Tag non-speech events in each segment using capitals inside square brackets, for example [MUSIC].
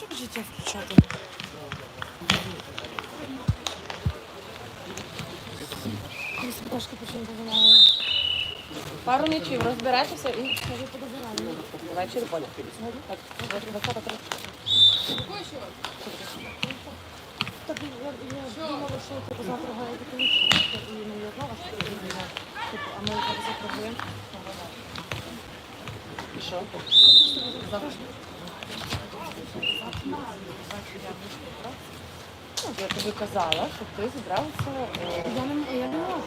датчик життя включати? Пару м'ячів розберетеся і ввечері поля. Так. Так, я, думала, що типу, завтра граєте колись, і не одна ваша команда. Типу, а ми завтра граємо. І що? Завтра. Ну, Я тобі казала, щоб ти зібрався е, Я не, я не можу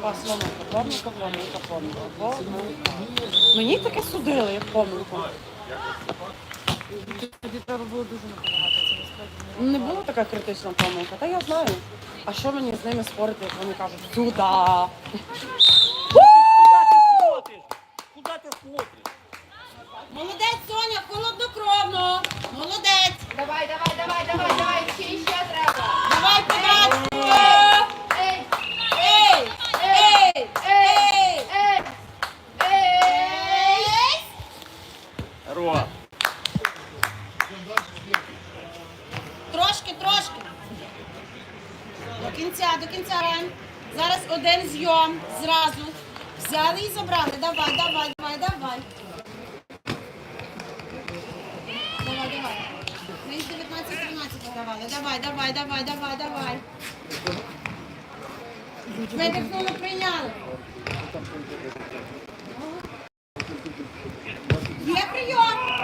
по словнику, помилка, помилка, помилка, помилка. Мені таке судили, як помилку. Тобі треба було дуже наполягати, це насправді не. Не була така критична помилка, та я знаю. А що мені з ними спорити, як вони кажуть, сюди. Куда ты смотришь? Куда ты смотришь? Молодець, Соня, холоднокровно. Молодець. Давай, давай, давай, давай, давай, ще, ще треба. Давай, Петратко. Ей, Ей, ей, ей. ей, ей. Ро. Трошки, трошки. До кінця, до кінця. Зараз один зйом. Зразу. Взяли і забрали. Давай, давай, давай, давай. Давай, давай. Ми з 19-13 давали. Давай, давай, давай, давай, давай. Видихнули, прийняли. Є прийом.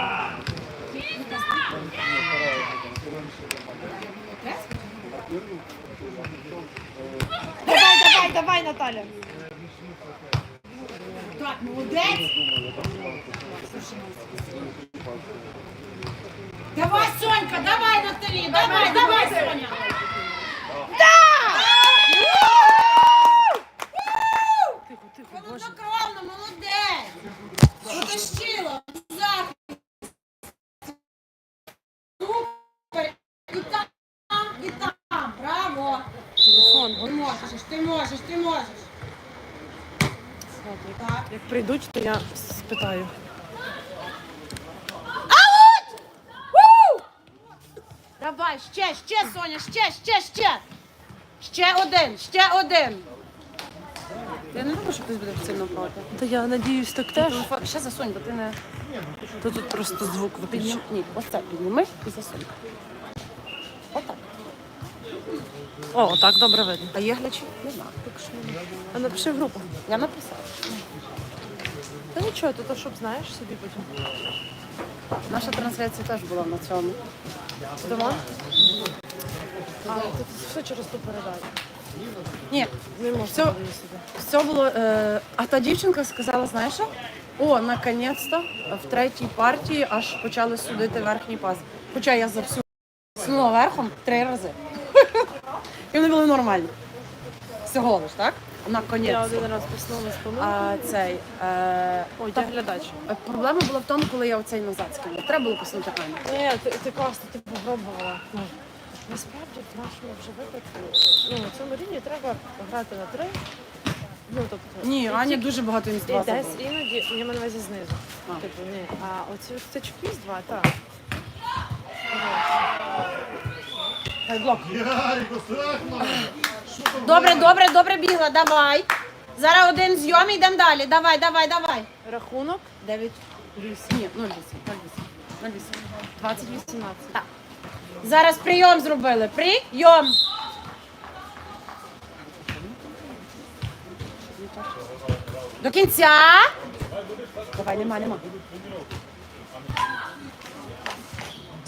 Давай, Наталя. Так, молодець. Давай, Сонька, давай, Наталі, давай, давай, Соня. Тихо, тихо, боже. Холоднокровно, молодець. Потащила. Захист. Супер. І там, і там. Браво. Телефон. Ти можеш, ти можеш, ти можеш. Так. Як прийдуть, то я спитаю. Давай, ще, ще, Соня, ще, ще, ще. Ще один, ще один. Я не думаю, що хтось буде сильно проти. Та я надіюсь, так теж. Телефон ще засунь, бо ти не То тут просто звук піднім. Ні, ось це підніми і засунь. Отак. О, так добре видно. А є глядачі? Не знаю. А напиши в групу. Я написала. Та нічого, то, то щоб знаєш собі потім. Наша трансляція теж була на цьому. Дома? А, тут все через ту передачу. Ні, Не можна Все. було все було. Е... А та дівчинка сказала, знаєш що? О, наконець-то в третій партії аж почали судити верхній пас. Хоча я за всю сунула верхом три рази. [LAUGHS] І вони були нормальні. Всього лиш, так? Я Наконець. один раз поснула з помилки. А цей. Е... Ой, та- я глядач. е, Проблема була в тому, коли я оцей назад скинула. Треба було посунути камеру. Ні, ти, ти класно, ти попробувала. Ну, насправді в нашому вже випадку, ну, на цьому рівні треба грати на три. Ну, тобто, Ні, і Аня тільки- дуже багато І інства десь забула. іноді, я маю на увазі знизу. А. Типу, ні. А оці стачки з два, так. Дай блок. Добре, добре, добре бігла, давай. Зараз один зйом і йдемо далі. Давай, давай, давай. Рахунок 9, 8, ні, 0, 8, 0, 8, 0, 8, 20, 18. Так. Зараз прийом зробили. Прийом. До кінця. Давай, нема, нема.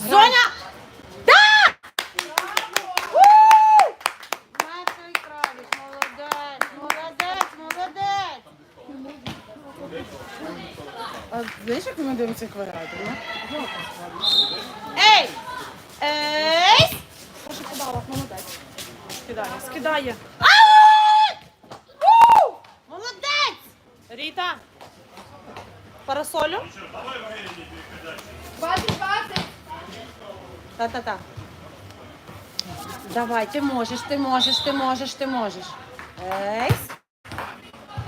Соня! Так! У! Матвій Кравіч, молодець, молодець, молодець. А знаєш, як ми дивимося, ви? Ей! Ей! Прошу подала, молодець. скидає. Скидає. Аут! У! Молодець! Ріта. Парасолю? Двадцять, двадцять. Та-та-та. Давай, ти можеш, ти можеш, ти можеш, ти можеш. Ей!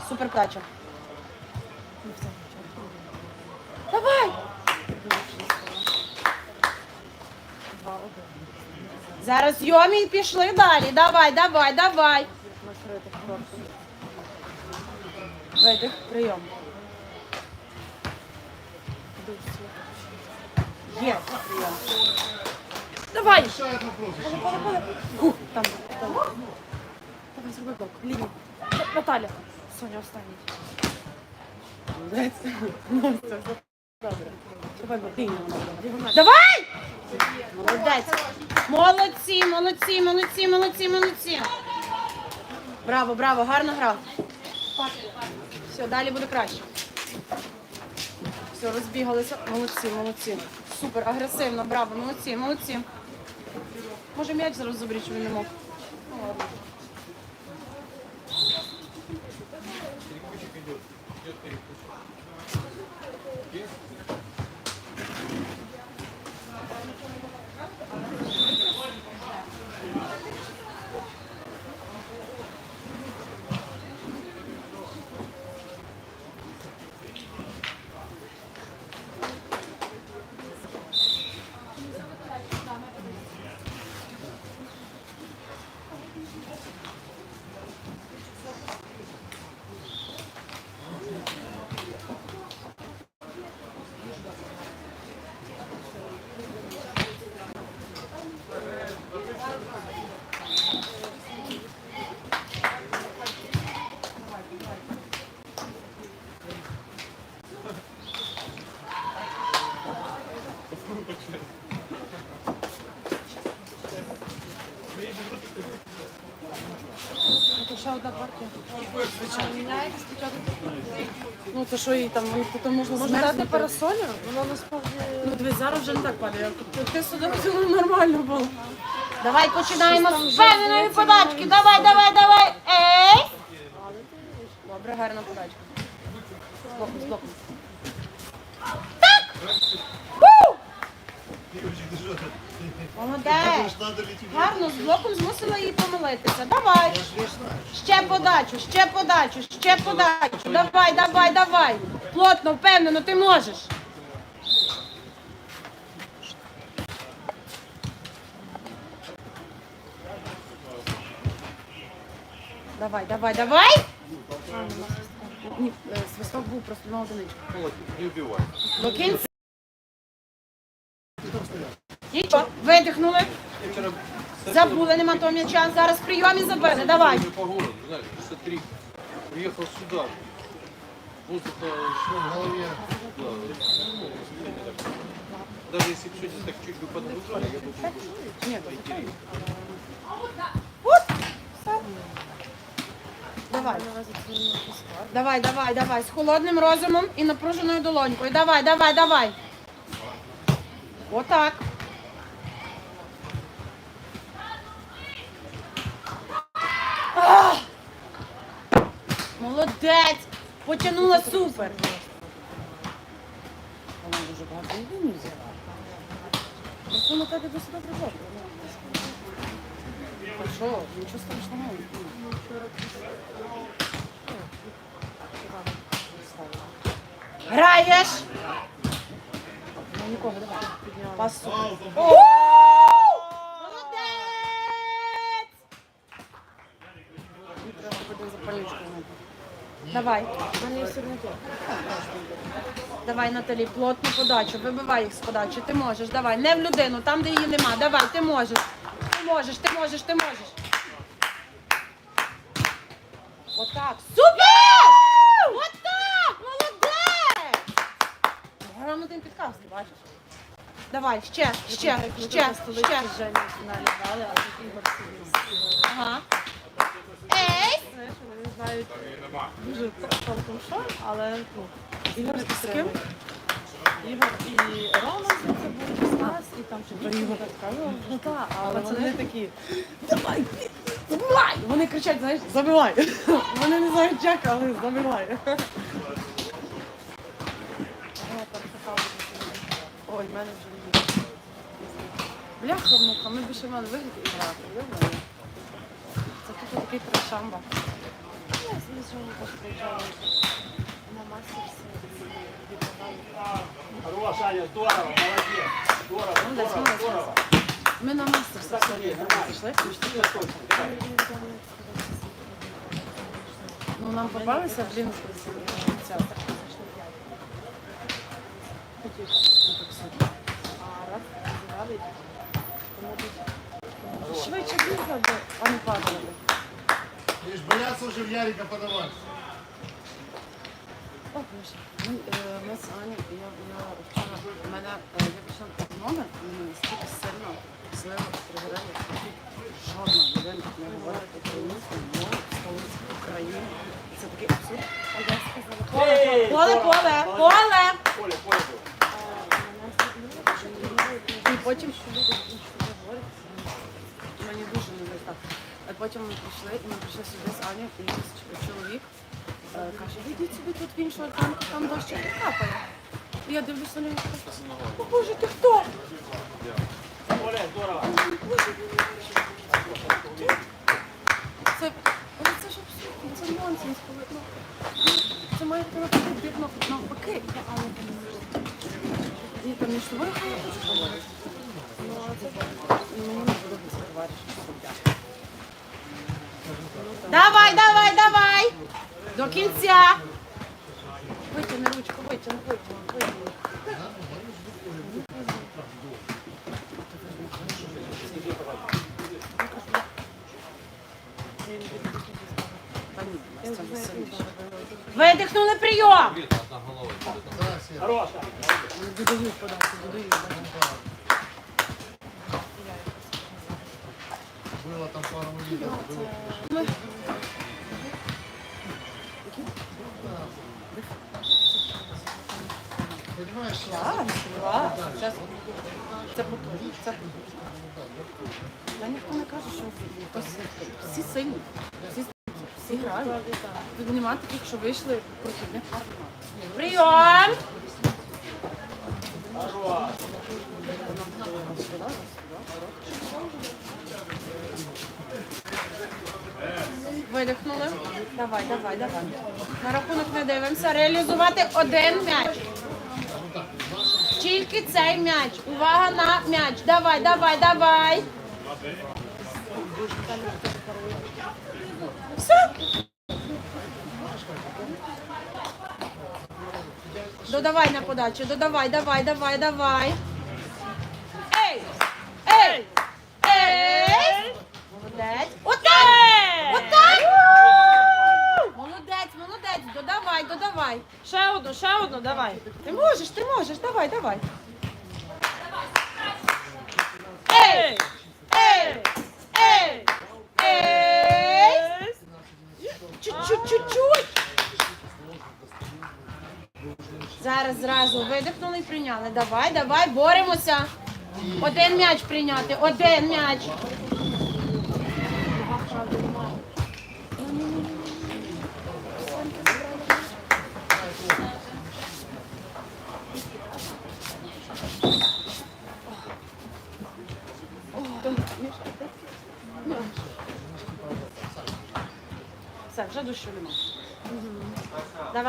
Супер птача. Давай! Зараз Йомі пішли далі. Давай, давай, давай. Видих, прийом. Є, прийом. Давай! Там, там. Давай, зроби блок. Лінію. Наталя. Соня, останній. Добре. Давай! Молодець. Молодці, молодці, молодці, молодці, молодці. Браво, браво, гарно грав. Все, далі буде краще. Все, розбігалися. Молодці, молодці. Супер, агресивно, браво, молодці, молодці. Може м'яч зараз заберіть, що він не мог. Це ще одна партія. Міняється спочатку. Ну, то що їй там, то можна Може дати змерзнути. парасолю? Воно насправді... Ну, дивись, зараз вже не так падає. Ти- сюди хотіла нормально було. Давай починаємо з впевненої подачки. Давай, давай, давай. Ей! Добре, гарна подачка. З блоком, з блоком. Молодець. Гарно, з блоком змусила її помилитися. Давай. Ще подачу, ще подачу, ще подачу. Давай, давай, давай. Плотно, впевнено, ти можеш. Давай, давай, давай. Ні, е, свисток був просто на одиничку. До кінця. Нічого, видихнули. Забули, нема того м'яча. Зараз в прийомі забили. Давай. по городу, знаешь, часа три. Приехал сюда. Воздуха еще в голове. Да, ну, так. Даже если бы сегодня так чуть бы подгружали, я бы был Ні, пойти. Давай. Давай, давай, давай. З холодним розумом і напруженою долонькою. Давай, давай, давай. Отак. Молодець! Потягнула супер. вона дуже багато її взяла. Просто на тебе досить добре добре. А що, нічого страшного. Граєш. Ну, нікого, давай. Пас супер. Молодець! І треба буде запальничку. Давай. Давай, Наталі, плотну подачу. Вибивай їх з подачі. Ти можеш. Давай. Не в людину, там, де її нема. Давай, ти можеш. Ти можеш, ти можеш, ти можеш. Отак. Супер! Отак! Молодець! Грамотний підказ, ти бачиш? Давай, ще, ще, ще, ще. Ага. Ей! Знають дуже толком що, але ну, Ігор з ким? Ігор і Рома звідси був з нас, і там ще про Ігор. Ну так, але вони такі, давай, забивай! Вони кричать, знаєш, забивай. [LAUGHS] Вони не знають як, але забивай. [LAUGHS] Ой, в мене вже є. Бляха, муха, ми б ще мали вигляд і грати. Це тут такий трешамба. Теж приїжджала на мастерсі. Хорош, Аня, здорово, молодец. Здорово, здорово, здорово. Ми на мастер сьогодні пішли. Ну, нам попалися, блін, ця. Швидше бігали, а не падали. Лишь боятся уже в Ярика подавать. О, Боже. Ми, е, ми з Аню, я, я вчора, в мене, е, я пішла в номер, і мені настільки сильно злило пригорело, жодна людина не говорить українською мовою в столиці України. Це такий абсурд. А я сказала, Поле, поле, поле. Поле, поле. І потім що люди інші говорять, потім ми прийшли, і ми прийшли сюди з Аню, і якийсь чоловік е, каже, йдіть собі тут в іншу альтанку, там дощ не капає. І я дивлюся на нього, і кажу, о Боже, ти хто? Це, але це ж абсурд, це нонсенс, коли ну, це має бути вірно навпаки. І там між собою хай говорить. Ну, а це мені не подобається товариш. Давай, давай, давай. До кінця. Витягни ручку, витягни, витягни, витягни. Видихнули прийом. Хорош. Было там пару. Це Я ніхто не каже, що всі сильні, всі, всі грають. Тут немає таких, що вийшли прохідних. Прийом. Видихнули. Давай, давай, давай. На рахунок не дивимося. Реалізувати один м'яч. Тільки цей м'яч. Увага на м'яч. Давай, давай, давай. Все. Додавай на подачу, додавай, давай, давай, давай. Ей! Ей! Ей! Молодець. Отак! Молодець, молодець. Додавай. Ще одну, ще одну, давай. Ти можеш, ти можеш, давай, давай. Ей! Ей! Ей! Ей! Чуть-чуть, чуть-чуть. Зараз зразу видихнули і прийняли. Давай, давай, боремося. Один м'яч прийняти, один м'яч.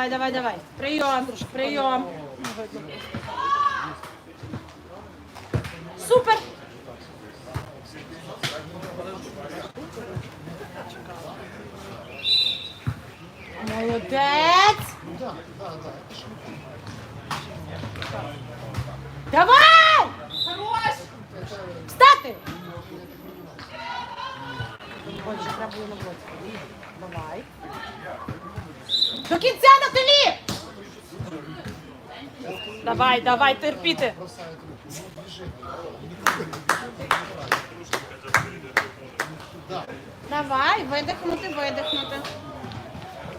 Давай, давай, давай. Прийом, прийом. Супер. Молодець. Давай! Хорош! Встати! Більше треба було на боці. Давай. До кінця Наталі! Давай, давай, терпіти. Давай, видихнути, видихнути.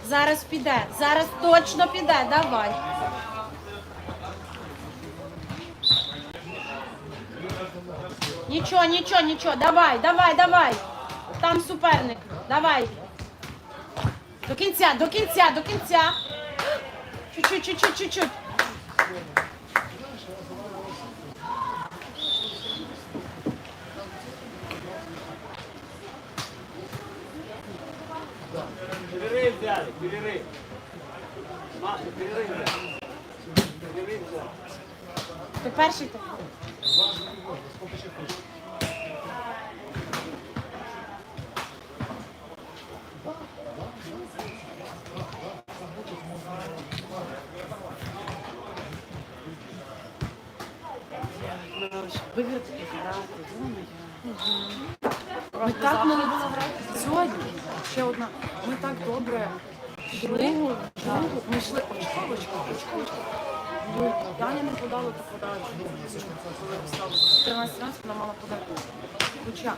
Зараз піде, зараз точно піде, давай. Нічого, нічого, нічого, давай, давай, давай. Там суперник. Давай. До кінця, до кінця, до кінця. Чуть-чуть, чуть-чуть, чуть-чуть. Перерыв взяли, перерыв. Маша, перерыв взяли. Перерыв взяли. Ти перший ти. Ми так могли сьогодні. Ще одна. Ми так добре йшли. Ми йшли очко, очко, очко, очко. Ну, Таня не подала ту подачу. Коли стало 14 разів, вона мала подати. Хоча.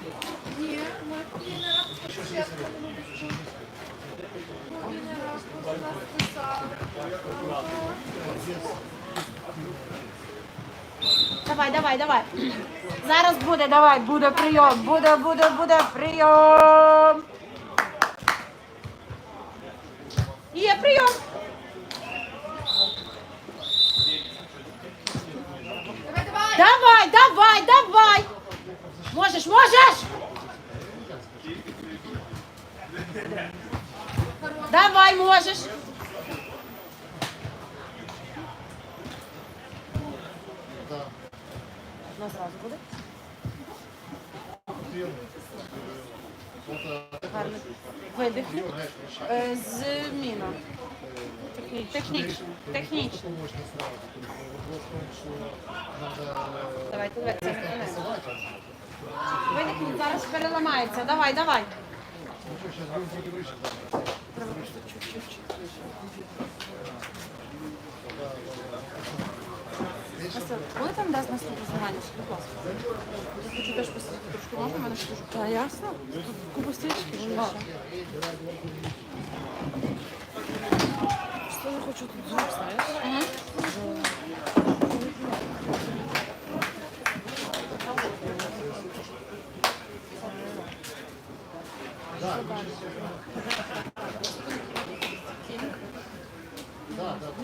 Давай, давай, давай. Зараз буде, давай, буде прийом. Буде, буде, буде прийом. Є прийом. Давай, давай. Давай. Можеш, можеш. Давай, можеш. Одна зразу буде. Гарно. Видихни. Е, Зміна. Технічно. Технічно. Давайте, давайте. Видихніть, зараз переламається. Давай, давай. Треба просто чуть-чуть. Коли там дасть наступне змагання? Скажи, будь ласка. Я хочу теж посидіти трошки, можна мене ж дуже? Та ясно. Тут купа стрічки вже. Що я хочу тут зуб, знаєш?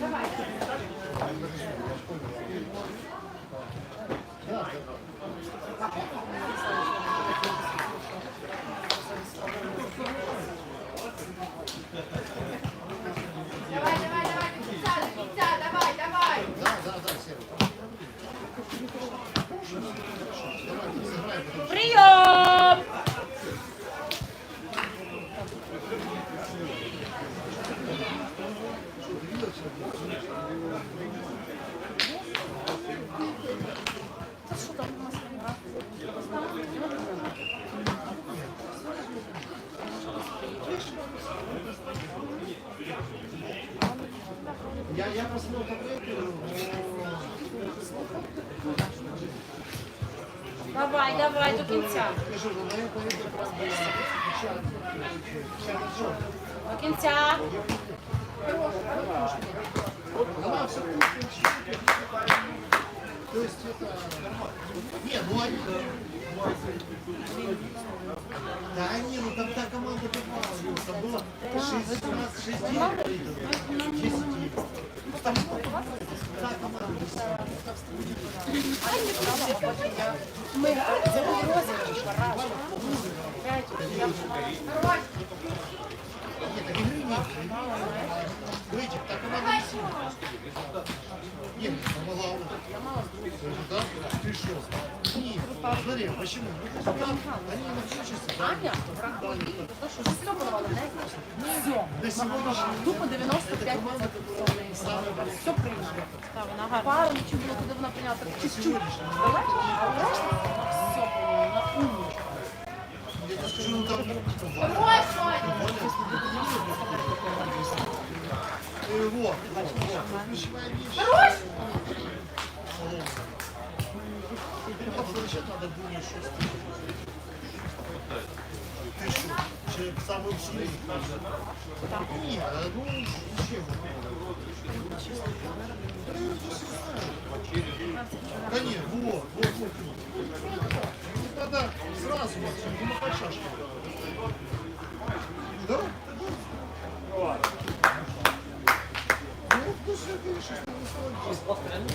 Давай, Thank you. Она все То есть это... Не, ну они... Да не, ну там та команда попала, там было 6 раз, 6 10 10 Там та команда Ми це був П'ять, Нет, так игры нет. Видите, та команда не сильная. Нет, Да? Ты что? Почему? Аня врахує, то, що все подавали не Все. До сегодняшнего Тупо 95 Все прийняли. Пару чи було, куди вона прийняла, так чуть-чуть. Далеко, але решта все на. Ключевая Ты что? Человек самый сильный. Нет, ну ничего. Да нет, вот, вот, вот. Тогда сразу, Максим, не махай шашку. Да? Ну, вкусно, конечно, что не